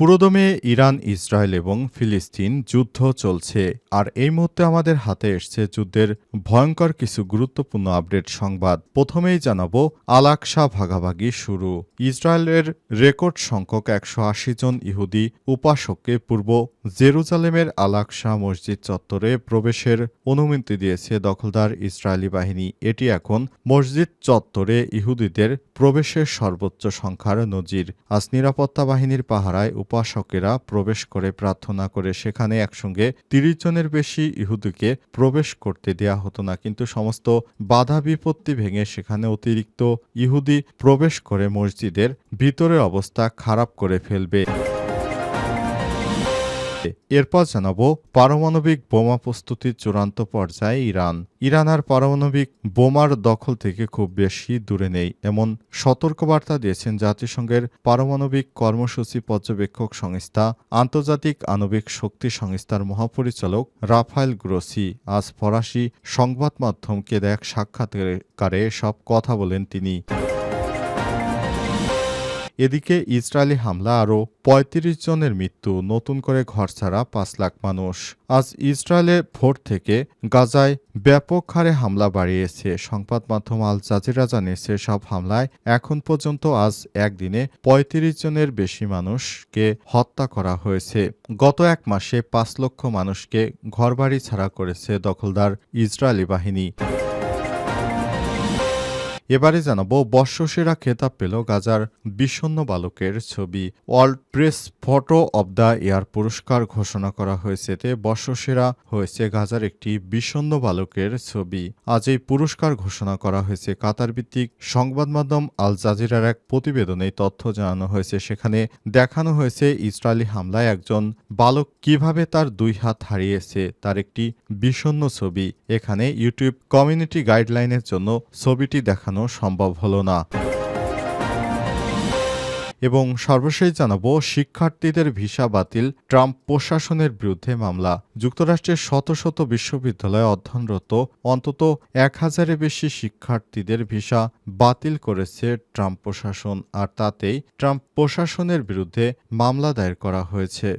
পুরোদমে Iran, Israel এবং ফিলিস্তিন যুদ্ধ চলছে, আর এই মুহূর্তে আমাদের হাতে এসছে যুদ্ধের ভয়ঙ্কর কিছু গুরুত্বপূর্ণ আপডেট সংবাদ। প্রথমেই জানাব আলাকসা ভাগাভাগি শুরু। ইসরায়েলের রেকর্ড সংখ্যক একশো আশি জন ইহুদি উপাসককে পূর্ব জেরুজালেমের আলাকসা মসজিদ চত্বরে প্রবেশের অনুমতি দিয়েছে দখলদার ইসরায়েলি বাহিনী। এটি এখন মসজিদ চত্বরে ইহুদিদের প্রবেশের সর্বোচ্চ সংখ্যার নজির। আজ নিরাপত্তা বাহিনীর পাহারায় উপাসকেরা প্রবেশ করে প্রার্থনা করে সেখানে একসঙ্গে তিরিশ জনের বেশি ইহুদিকে প্রবেশ করতে দেয়া হতো না। কিন্তু সমস্ত বাধা বিপত্তি ভেঙে সেখানে অতিরিক্ত ইহুদি প্রবেশ করে মসজিদের ভিতরের অবস্থা খারাপ করে ফেলবে। এরপর জানাব পারমাণবিক বোমা প্রস্তুতির চূড়ান্ত পর্যায়ে ইরান। ইরান আর পারমাণবিক বোমার দখল থেকে খুব বেশি দূরে নেই, এমন সতর্কবার্তা দিয়েছেন জাতিসংঘের পারমাণবিক কর্মসূচি পর্যবেক্ষক সংস্থা, আন্তর্জাতিক আণবিক শক্তি সংস্থার মহাপরিচালক রাফায়েল গ্রোসি। আজ ফরাসি সংবাদ মাধ্যমকে এক সাক্ষাৎকারে সব কথা বলেন তিনি। এদিকে ইসরায়েলি হামলা আরও পঁয়ত্রিশ জনের মৃত্যু, নতুন করে ঘর ছাড়া পাঁচ লাখ মানুষ। আজ ইসরায়েলে ভোর থেকে গাজায় ব্যাপক হারে হামলা বাড়িয়েছে। সংবাদ মাধ্যম আল জাজিরা জানিয়েছে, সব হামলায় এখন পর্যন্ত আজ একদিনে পঁয়ত্রিশ জনের বেশি মানুষকে হত্যা করা হয়েছে। গত এক মাসে পাঁচ লক্ষ মানুষকে ঘরবাড়ি ছাড়া করেছে দখলদার ইসরায়েলি বাহিনী। এবারে জানাব বর্ষসেরা খেতাব পেল গাজার বিষণ্ন বালকের ছবি। World press photo of the year পুরস্কার ঘোষণা করা হয়েছে এতে বর্ষসেরা হয়েছে গাজার একটি বিষণ্ন বালকের ছবি। আজ এই পুরস্কার ঘোষণা করা হয়েছে কাতার ভিত্তিক সংবাদ মাধ্যম আল জাজিরার এক প্রতিবেদনে তথ্য জানানো হয়েছে। সেখানে দেখানো হয়েছে ইসরায়েলি হামলায় একজন বালক কীভাবে তার দুই হাত হারিয়েছে, তার একটি বিষণ্ন ছবি। এখানে ইউটিউব কমিউনিটি গাইডলাইনের জন্য ছবিটি দেখানো সম্ভব হলো না। এবং সর্বশেষ জানাব, শিক্ষার্থীদের ভিসা বাতিল, ট্রাম্প প্রশাসনের বিরুদ্ধে মামলা। যুক্তরাষ্ট্রের শত শত বিশ্ববিদ্যালয়ে অধ্যয়নরত অন্তত এক হাজারের বেশি শিক্ষার্থীদের ভিসা বাতিল করেছে ট্রাম্প প্রশাসন। আর তাতেই ট্রাম্প প্রশাসনের বিরুদ্ধে মামলা দায়ের করা হয়েছে।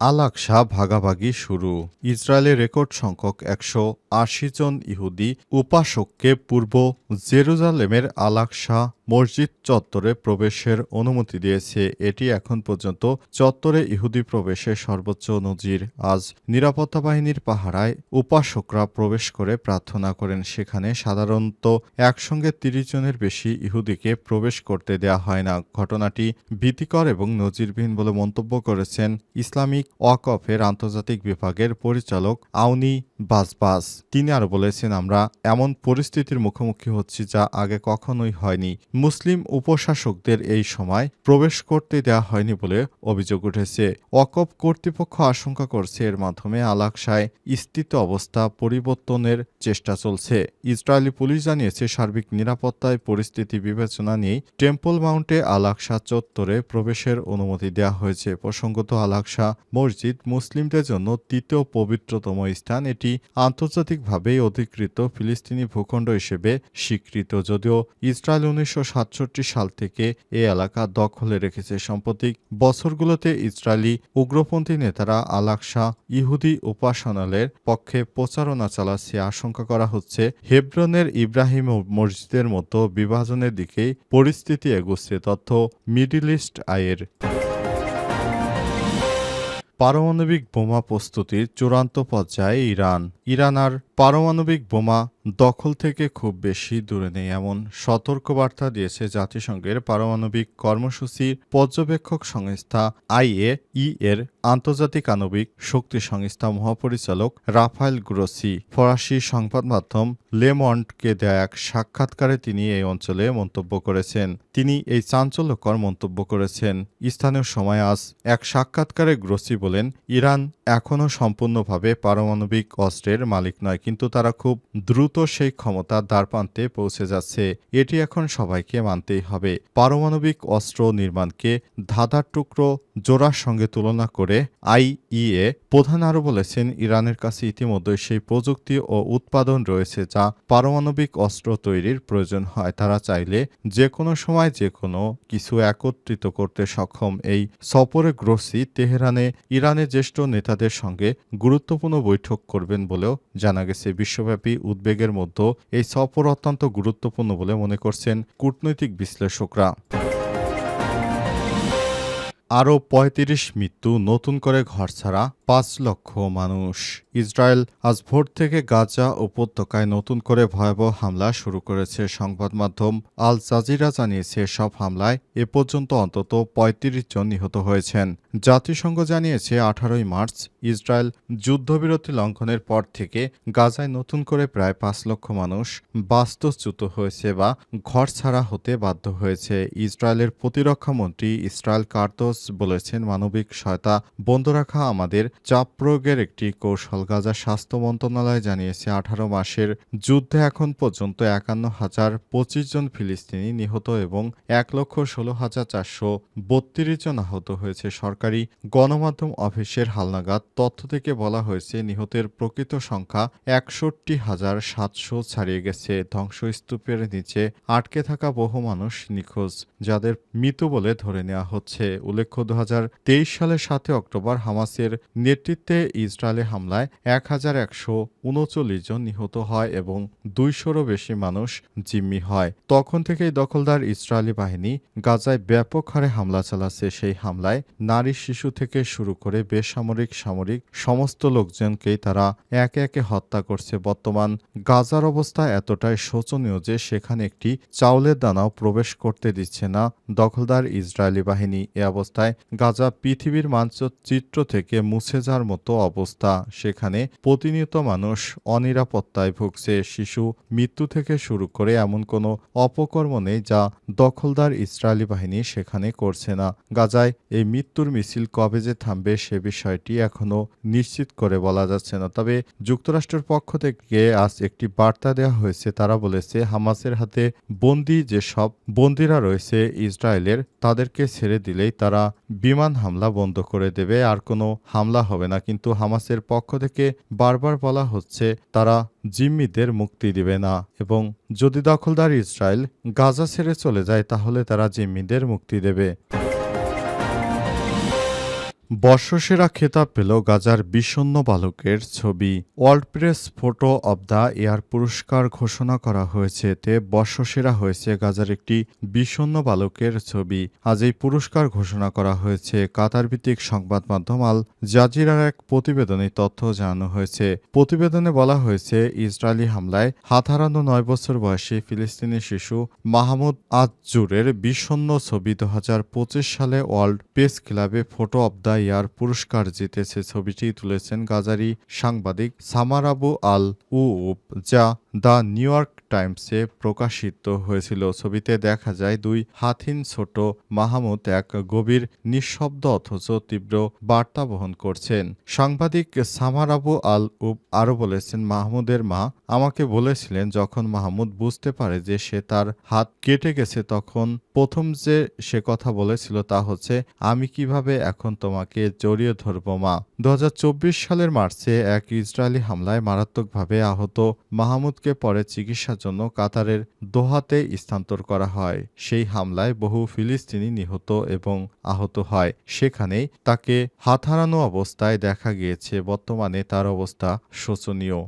আলাকসা ভাগাভাগি শুরু। ইসরায়েলে রেকর্ড সংখ্যক একশো আশি জন ইহুদি উপাসককে পূর্ব জেরুজালেমের আলাকসা মসজিদ চত্বরে প্রবেশের অনুমতি দিয়েছে। এটি এখন পর্যন্ত চত্বরে ইহুদি প্রবেশের সর্বোচ্চ নজির। আজ নিরাপত্তা বাহিনীর পাহারায় উপাসকরা প্রবেশ করে প্রার্থনা করেন। সেখানে সাধারণত একসঙ্গে তিরিশ জনের বেশি ইহুদিকে প্রবেশ করতে দেয়া হয় না। ঘটনাটি ভীতিকর এবং নজিরবিহীন বলে মন্তব্য করেছেন ইসলামিক ওয়াকফের আন্তর্জাতিক বিভাগের পরিচালক আউনি বাসবাস তিনি আরও বলেছেন, আমরা এমন পরিস্থিতির মুখোমুখি হচ্ছি যা আগে কখনোই হয়নি। মুসলিম উপশাসকদের এই সময় প্রবেশ করতে দেওয়া হয়নি বলে অভিযোগ উঠেছে। ওয়াকফ কর্তৃপক্ষ আশঙ্কা করছে এর মাধ্যমে আলাকসায় স্থিত অবস্থা পরিবর্তনের চেষ্টা চলছে। ইসরায়েলি পুলিশ জানিয়েছে, সার্বিক নিরাপত্তায় পরিস্থিতি বিবেচনা নিয়েই টেম্পল মাউন্টে আলাকসা চত্বরে প্রবেশের অনুমতি দেওয়া হয়েছে। প্রসঙ্গত আলাকসা মসজিদ মুসলিমদের জন্য তৃতীয় পবিত্রতম স্থান। এটি আন্তর্জাতিকভাবেই অধিকৃত ফিলিস্তিনি ভূখণ্ড হিসেবে স্বীকৃত। যদিও ইসরায়েল উনিশশো সাতষট্টি সাল থেকে এ এলাকা দখলে রেখেছে সাম্প্রতিক বছরগুলোতে ইসরায়েলি উগ্রপন্থী নেতারা আলাকসা ইহুদি উপাসনালয়ের পক্ষে প্রচারণা চালাচ্ছে। আশঙ্কা করা হচ্ছে, হেব্রনের ইব্রাহিম মসজিদের মতো বিভাজনের দিকেই পরিস্থিতি এগোচ্ছে, তথ্য মিডিল ইস্ট আয়ের পারমাণবিক বোমা প্রস্তুতির চূড়ান্ত পর্যায়ে ইরান। ইরান আর পারমাণবিক বোমা দখল থেকে খুব বেশি দূরে নেই, এমন সতর্কবার্তা দিয়েছে জাতিসংঘের পারমাণবিক কর্মসূচির পর্যবেক্ষক সংস্থা আইএ ই এর আন্তর্জাতিক আণবিক শক্তি সংস্থা মহাপরিচালক রাফায়েল গ্রোসি। ফরাসি সংবাদ মাধ্যম লেমন্টকে দেয়া এক সাক্ষাৎকারে তিনি এই অঞ্চলে মন্তব্য করেছেন। তিনি এই চাঞ্চল্যকর মন্তব্য করেছেন। স্থানীয় সময় আজ এক সাক্ষাৎকারে গ্রোসি বলেন, ইরান এখনও সম্পূর্ণভাবে পারমাণবিক অস্ত্রের মালিক নয়, কিন্তু তারা খুব দ্রুত সেই ক্ষমতা দ্বারপ্রান্তে পৌঁছে যাচ্ছে। এটি এখন সবাইকে মানতেই হবে। পারমাণবিক অস্ত্র নির্মাণকে ধাঁধার টুকরো জোড়ার সঙ্গে তুলনা করে আইইএ প্রধান আরও বলেছেন, ইরানের কাছে ইতিমধ্যে সেই প্রযুক্তি ও উৎপাদন রয়েছে যা পারমাণবিক অস্ত্র তৈরির প্রয়োজন হয়। তারা চাইলে যে কোনো সময় যে কোনো কিছু একত্রিত করতে সক্ষম। এই সফরে গ্রোসি তেহরানে ইরানের জ্যেষ্ঠ নেতাদের সঙ্গে গুরুত্বপূর্ণ বৈঠক করবেন বলেও জানা গেছে, বিশ্বব্যাপী উদ্বেগের মধ্যে এই সফর অত্যন্ত গুরুত্বপূর্ণ বলে মনে করছেন কূটনৈতিক বিশ্লেষকরা। আরও ৩৫ মৃত্যু, নতুন করে ঘর ছাড়া পাঁচ লক্ষ মানুষ। ইসরায়েল আজ ভোর থেকে গাজা উপত্যকায় নতুন করে ভয়াবহ হামলা শুরু করেছে। সংবাদ মাধ্যম আল জাজিরা জানিয়েছে, সব হামলায় এ পর্যন্ত অন্তত ৩৫ জন নিহত হয়েছেন। জাতিসংঘ জানিয়েছে, আঠারোই মার্চ ইসরায়েল যুদ্ধবিরতি লঙ্ঘনের পর থেকে গাজায় নতুন করে প্রায় পাঁচ লক্ষ মানুষ বাস্তুচ্যুত হয়েছে বা ঘর ছাড়া হতে বাধ্য হয়েছে। ইসরায়েলের প্রতিরক্ষা মন্ত্রী ইসরায়েল কার্তোস বলেছেন, মানবিক সহায়তা বন্ধ রাখা আমাদের চাপ প্রয়োগের একটি কৌশল। গাজা স্বাস্থ্য মন্ত্রণালয় জানিয়েছে, আঠারো মাসের যুদ্ধে এখন পর্যন্ত একান্ন হাজার পঁচিশ জন ফিলিস্তিনি নিহত এবং এক লক্ষ ষোলো হাজার চারশো বত্রিশ জন আহত হয়েছে। সরকারি গণমাধ্যম অফিসের হালনাগাদ তথ্য থেকে বলা হয়েছে, নিহতের প্রকৃত সংখ্যা একষট্টি হাজার সাতশো ছাড়িয়ে গেছে। ধ্বংসস্তূপের নিচে আটকে থাকা বহু মানুষ নিখোঁজ, যাদের মৃত বলে ধরে নেওয়া হচ্ছে। উল্লেখ্য দু সালের সাতে অক্টোবর হামাসের নেতৃত্বে ইসরায়েলে হামলায় এক হাজার একশো উনচল্লিশ জন নিহত হয় এবং দুইশোরও বেশি মানুষ জিম্মি হয়। তখন থেকেই দখলদার ইসরায়েলি বাহিনী গাজায় ব্যাপক হারে হামলা চালাচ্ছে। সেই হামলায় নারী, শিশু থেকে শুরু করে বেসামরিক, সামরিক সমস্ত লোকজনকেই তারা একে একে হত্যা করছে। বর্তমান গাজার অবস্থা এতটাই শোচনীয় যে সেখানে একটি চাউলের দানাও প্রবেশ করতে দিচ্ছে না। দখলদার ইসরায়েলি বাহিনী এ অবস্থায় গাজা পৃথিবীর মানচিত্র থেকে মুছে যাওয়ার মতো অবস্থা। সেখানে প্রতিনিয়ত মানুষ অনিরাপত্তায় ভুগছে। শিশু মৃত্যু থেকে শুরু করে এমন কোনো অপকর্ম নেই যা দখলদার ইসরায়েলি বাহিনী সেখানে করছে না। গাজায় এই মৃত্যুর মিছিল কবে যে থামবে সে বিষয়টি এখনও নিশ্চিত করে বলা যাচ্ছে না। তবে যুক্তরাষ্ট্রের পক্ষ থেকে আজ একটি বার্তা দেওয়া হয়েছে। তারা বলেছে, হামাসের হাতে বন্দি যেসব বন্দিরা রয়েছে ইসরায়েলের, তাদেরকে ছেড়ে দিলেই তারা বিমান হামলা বন্ধ করে দেবে, আর কোনো হামলা হবে না। কিন্তু হামাসের পক্ষ থেকে বারবার বলা হচ্ছে, তারা জিম্মিদের মুক্তি দিবে না। এবং যদি দখলদার ইসরায়েল গাজা ছেড়ে চলে যায়, তাহলে তারা জিম্মিদের মুক্তি দেবে। বর্ষসেরা খেতাব পেল গাজার বিষণ্ন বালকের ছবি। World press photo of the year পুরস্কার ঘোষণা করা হয়েছে। এতে বর্ষসেরা হয়েছে গাজার একটি বিষণ্ন বালকের ছবি। আজ এই পুরস্কার ঘোষণা করা হয়েছে। কাতার ভিত্তিক সংবাদ মাধ্যম আল জাজিরার এক প্রতিবেদনে তথ্য জানানো হয়েছে। প্রতিবেদনে বলা হয়েছে, ইসরায়েলি হামলায় হাত হারানো নয় বছর বয়সী ফিলিস্তিনি শিশু মাহমুদ আজজুরের বিষণ্ন ছবি দু হাজার পঁচিশ সালে ওয়ার্ল্ড প্রেস ক্লাবে ফটো অব দ্য ইয়ার পুরস্কার জিতেছে ছবিটি তুলেছেন গাজারি সাংবাদিক সামারাবু আল উব যা দ্য নিউ ইয়র্ক টাইমসে প্রকাশিত হয়েছিল। ছবিতে দেখা যায়, দুই হাতিন ছোট মাহমুদ এক গভীর নিঃশব্দ অথচ তীব্র বার্তা বহন করছেন। সাংবাদিক সামারাবু আল উব আরও বলেছেন, মাহমুদের মা আমাকে বলেছিলেন, যখন মাহমুদ বুঝতে পারে যে সে তার হাত কেটে গেছে, তখন প্রথম যে সে কথা বলেছিল তা হচ্ছে, আমি কীভাবে এখন তোমাকে জড়িয়ে ধরব, মা? দু হাজার চব্বিশ সালের মার্চে এক ইসরায়েলি হামলায় মারাত্মকভাবে আহত মাহমুদকে পরে চিকিৎসার জন্য কাতারের দোহাতে স্থানান্তর করা হয়। সেই হামলায় বহু ফিলিস্তিনি নিহত এবং আহত হয়। সেখানেই তাকে হাত হারানো অবস্থায় দেখা গিয়েছে। বর্তমানে তার অবস্থা শোচনীয়।